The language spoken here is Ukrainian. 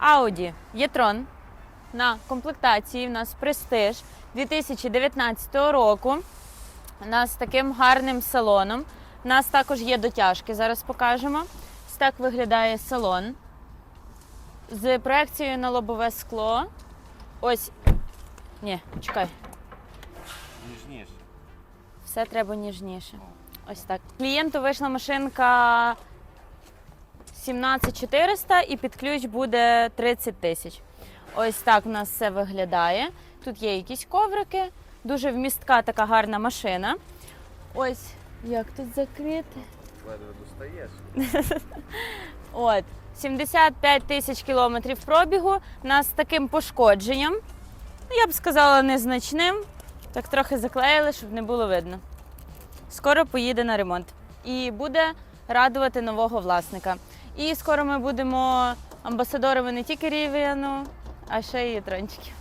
Audi e-tron на комплектації. У нас престиж 2019 року. У нас з таким гарним салоном. У нас також є дотяжки, зараз покажемо. Ось так виглядає салон. З проекцією на лобове скло. Ось. Ні, чекай. Ніжніше. Все треба ніжніше. Ось так. Клієнту вийшла машинка 17400 і під ключ буде 30 тисяч. Ось так у нас все виглядає. Тут є якісь коврики, дуже вмістка така гарна машина. Ось як тут закрити. Ледве достаєш. От, 75 тисяч кілометрів пробігу. У нас з таким пошкодженням. Ну, я б сказала, незначним. Так трохи заклеїли, щоб не було видно. Скоро поїде на ремонт і буде радувати нового власника. І скоро ми будемо амбасадорами не тільки Рівіану, а ще й трончиків.